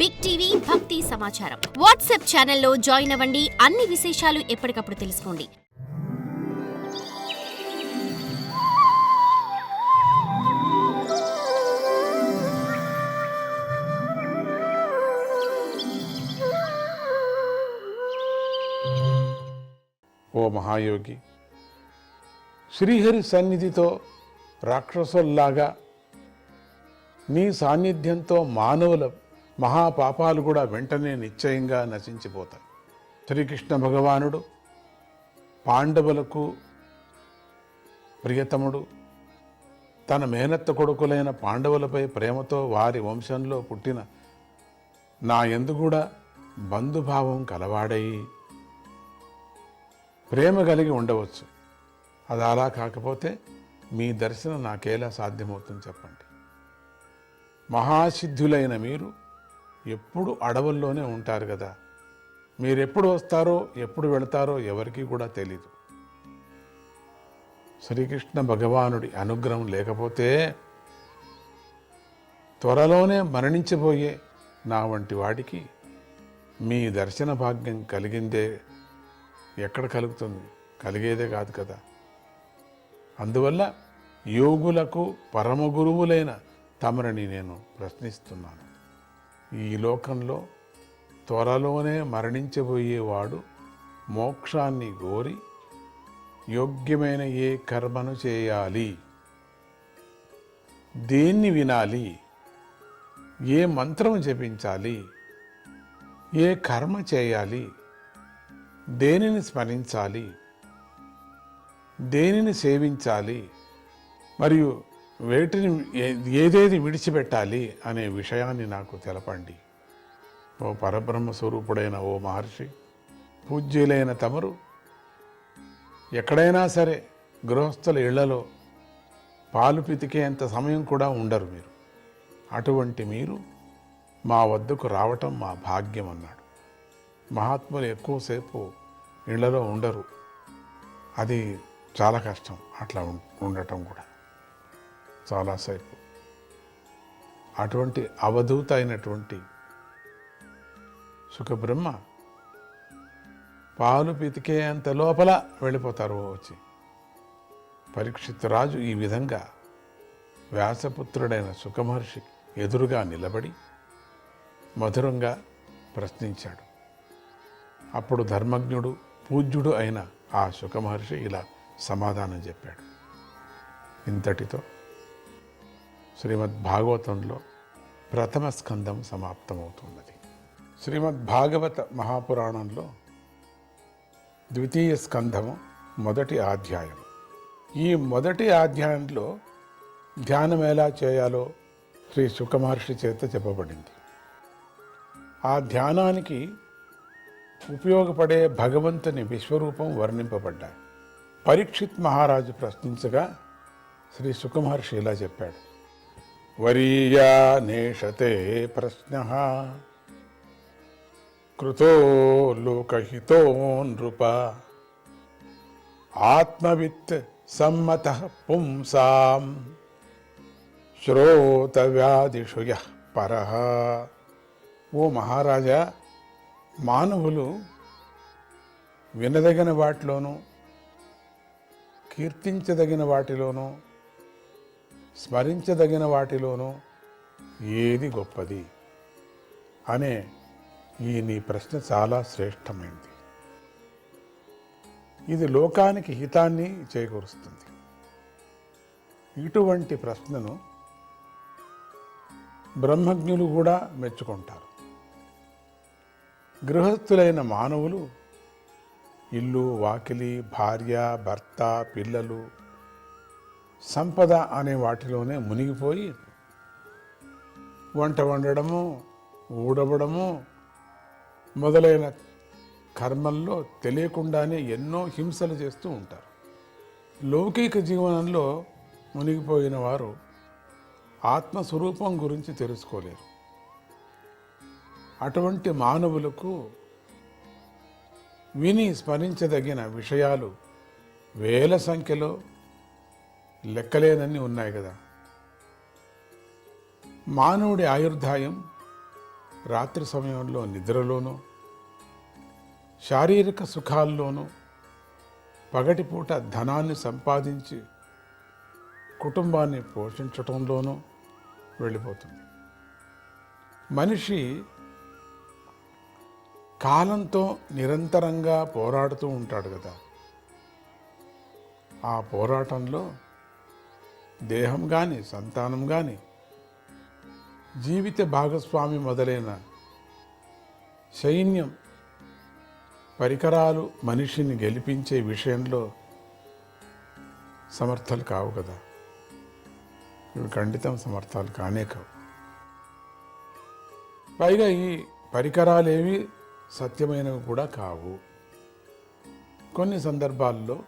Big TV భక్తి సమాచారం WhatsApp ఛానల్లో జాయిన్ అవ్వండి. అన్ని విశేషాలు ఎప్పటికప్పుడు తెలుసుకోండి. ఓ మహాయోగి శ్రీహరి సన్నిధితో రాక్షసుల్లాగా నీ సాన్నిధ్యంతో మానవుల మహాపాపాలు కూడా వెంటనే నిశ్చయంగా నశించిపోతాయి. శ్రీకృష్ణ భగవానుడు పాండవులకు ప్రియతముడు తన మేనత్త కొడుకులైన పాండవులపై ప్రేమతో వారి వంశంలో పుట్టిన నా ఎందు కూడా బంధుభావం కలవాడై ప్రేమ కలిగి ఉండవచ్చు. అది అలా కాకపోతే మీ దర్శనం నాకేలా సాధ్యమవుతుంది చెప్పండి. మహాసిద్ధులైన మీరు ఎప్పుడు అడవుల్లోనే ఉంటారు కదా. మీరు ఎప్పుడు వస్తారో ఎప్పుడు వెళతారో ఎవరికీ కూడా తెలీదు. శ్రీకృష్ణ భగవానుడి అనుగ్రహం లేకపోతే త్వరలోనే మరణించబోయే నా వంటి వాడికి మీ దర్శన భాగ్యం కలిగిందే ఎక్కడ కలుగుతుంది? కలిగేదే కాదు కదా. అందువల్ల యోగులకు పరమ గురువులైన తమరిని నేను ప్రశ్నిస్తున్నాను. ఈ లోకంలో త్వరలోనే మరణించబోయేవాడు మోక్షాన్ని గోరి యోగ్యమైన ఏ కర్మను చేయాలి? దేన్ని వినాలి? ఏ మంత్రం జపించాలి? ఏ కర్మ చేయాలి? దేనిని స్మరించాలి? దేనిని సేవించాలి? మరియు వేటిని ఏదేది విడిచిపెట్టాలి అనే విషయాన్ని నాకు తెలపండి. ఓ పరబ్రహ్మ స్వరూపుడైన ఓ మహర్షి పూజ్యులైన తమరు ఎక్కడైనా సరే గృహస్థుల ఇళ్ళలో పాలు పితికేంత సమయం కూడా ఉండరు మీరు. అటువంటి మీరు మా వద్దకు రావటం మా భాగ్యం అన్నాడు. మహాత్ములు ఎక్కువసేపు ఇళ్ళలో ఉండరు. అది చాలా కష్టం అట్లా ఉండటం కూడా. చాలాసేపు అటువంటి అవధూత అయినటువంటి సుఖబ్రహ్మ పాలు పితికేంత లోపల వెళ్ళిపోతారు వచ్చి. పరీక్షిత్ రాజు ఈ విధంగా వ్యాసపుత్రుడైన సుఖమహర్షి ఎదురుగా నిలబడి మధురంగా ప్రశ్నించాడు. అప్పుడు ధర్మజ్ఞుడు పూజ్యుడు అయిన ఆ సుఖమహర్షి ఇలా సమాధానం చెప్పాడు. ఇంతటితో శ్రీమద్ భాగవతంలో ప్రథమ స్కందం సమాప్తమవుతున్నది. శ్రీమద్ భాగవత మహాపురాణంలో ద్వితీయ స్కంధము మొదటి అధ్యాయం ఈ మొదటి అధ్యాయంలో ధ్యానం ఎలా చేయాలో శ్రీ సుఖమహర్షి చేత చెప్పబడింది. ఆ ధ్యానానికి ఉపయోగపడే భగవంతుని విశ్వరూపం వర్ణింపబడ్డాయి. పరీక్షిత్ మహారాజు ప్రశ్నించగా శ్రీ సుఖమహర్షి ఇలా చెప్పాడు. వరీయా నేషతే ప్రశ్న కృతో లోకహితో నృప ఆత్మవిత్ సమ్మత పుంసాం శ్రోతవ్యాధిషు పర ఓ మహారాజా మానవులు వినదగిన వాటిలోనూ కీర్తించదగిన వాటిలోనూ స్మరించదగిన వాటిలోనూ ఏది గొప్పది అనే ఈ నీ ప్రశ్న చాలా శ్రేష్టమైనది ఇది లోకానికి హితాన్ని చేకూరుస్తుంది. ఇటువంటి ప్రశ్నను బ్రహ్మజ్ఞులు కూడా మెచ్చుకుంటారు. గృహస్థులైన మానవులు ఇల్లు వాకిలి భార్య భర్త పిల్లలు సంపద అనే వాటిలోనే మునిగిపోయి వంట వండడము ఊడవడము మొదలైన కర్మల్లో తెలియకుండానే ఎన్నో హింసలు చేస్తూ ఉంటారు. లౌకిక జీవనంలో మునిగిపోయిన వారు ఆత్మస్వరూపం గురించి తెలుసుకోలేరు. అటువంటి మానవులకు విని స్మరించదగిన విషయాలు వేల సంఖ్యలో లెక్కలేనన్ని ఉన్నాయి కదా. మానవుడి ఆయుర్దాయం రాత్రి సమయంలో నిద్రలోనూ శారీరక సుఖాల్లోనూ పగటిపూట ధనాన్ని సంపాదించి కుటుంబాన్ని పోషించటంలోనూ వెళ్ళిపోతుంది. మనిషి కాలంతో నిరంతరంగా పోరాడుతూ ఉంటాడు కదా. ఆ పోరాటంలో దేహం కానీ సంతానం కానీ జీవిత భాగస్వామి మొదలైన సైన్యం పరికరాలు మనిషిని గెలిపించే విషయంలో సమర్థలు కావు కదా. ఇవి ఖండితం సమర్థాలు కానే కావు. పైగా ఈ పరికరాలేవి సత్యమైనవి కూడా కావు. కొన్ని సందర్భాల్లో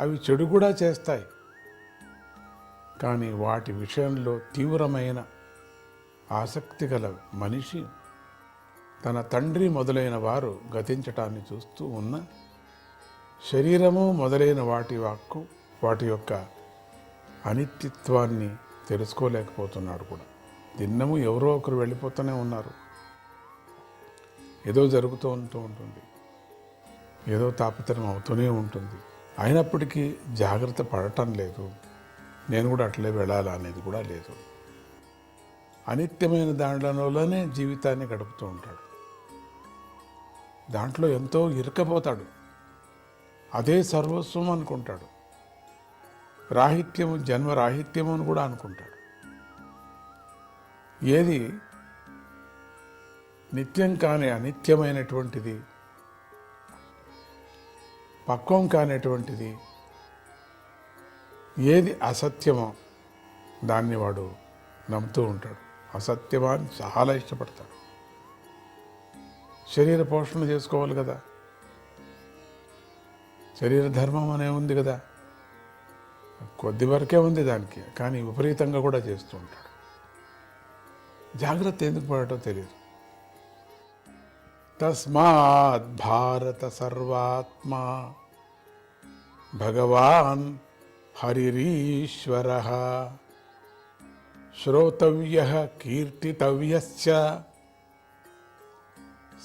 అవి చెడు కూడా చేస్తాయి. కానీ వాటి విషయంలో తీవ్రమైన ఆసక్తి గల మనిషి తన తండ్రి మొదలైన వారు గతించటాన్ని చూస్తూ ఉన్న శరీరము మొదలైన వాటి వాక్కు వాటి యొక్క అనిత్యత్వాన్ని తెలుసుకోలేకపోతున్నాడు కూడా. దిన్నము ఎవరో ఒకరు వెళ్ళిపోతూనే ఉన్నారు. ఏదో జరుగుతూ ఉంటూ ఉంటుంది. ఏదో తాపత్రయం అవుతూనే ఉంటుంది. అయినప్పటికీ జాగ్రత్త పడటం లేదు. నేను కూడా అట్లే వెళ్ళాలా అనేది కూడా లేదు. అనిత్యమైన దాంట్లోనే జీవితాన్ని గడుపుతూ ఉంటాడు. దాంట్లో ఎంతో ఇరుకపోతాడు అదే సర్వస్వం అనుకుంటాడు. రాహిత్యము జన్మ రాహిత్యము అని కూడా అనుకుంటాడు. ఏది నిత్యం కాని అనిత్యమైనటువంటిది పక్వం కానిటువంటిది ఏది అసత్యమో దాన్ని వాడు నమ్ముతూ ఉంటాడు. అసత్యమాన్ని చాలా ఇష్టపడతాడు. శరీర పోషణ చేసుకోవాలి కదా. శరీర ధర్మం అనే ఉంది కదా. కొద్ది వరకే ఉంది దానికి కానీ విపరీతంగా కూడా చేస్తూ ఉంటాడు. జాగ్రత్త ఎందుకు పడటం తెలియదు. తస్మాత్ భారత సర్వాత్మా. భగవాన్ హరిరీశ్వర శ్రోతవ్య కీర్తితవ్యశ్చ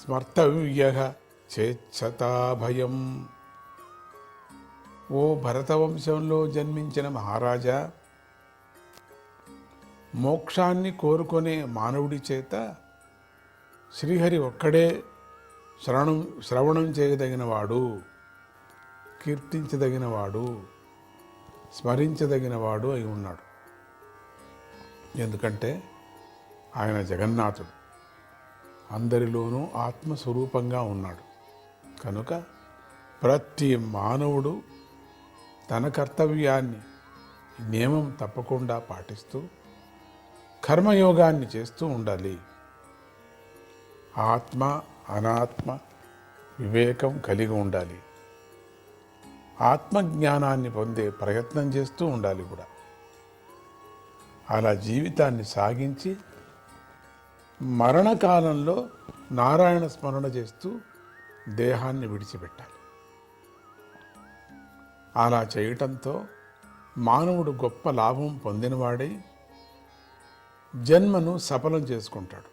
స్మర్తవ్య చేచ్చతాభయం. ఓ భరతవంశంలో జన్మించిన మహారాజా మోక్షాన్ని కోరుకునే మానవుడి చేత శ్రీహరి ఒక్కడే శ్రవణం శ్రవణం చేయదగినవాడు కీర్తించదగినవాడు. స్మరించదగినవాడు అయి ఉన్నాడు. ఎందుకంటే ఆయన జగన్నాథుడు. అందరిలోనూ ఆత్మస్వరూపంగా ఉన్నాడు. కనుక ప్రతి మానవుడు తన కర్తవ్యాన్ని నియమం తప్పకుండా పాటిస్తూ కర్మయోగాన్ని చేస్తూ ఉండాలి. ఆత్మ అనాత్మ వివేకం కలిగి ఉండాలి. ఆత్మజ్ఞానాన్ని పొందే ప్రయత్నం చేస్తూ ఉండాలి కూడా. అలా జీవితాన్ని సాగించి మరణకాలంలో నారాయణ స్మరణ చేస్తూ దేహాన్ని విడిచిపెట్టాలి. అలా చేయటంతో మానవుడు గొప్ప లాభం పొందినవాడై జన్మను సఫలం చేసుకుంటాడు.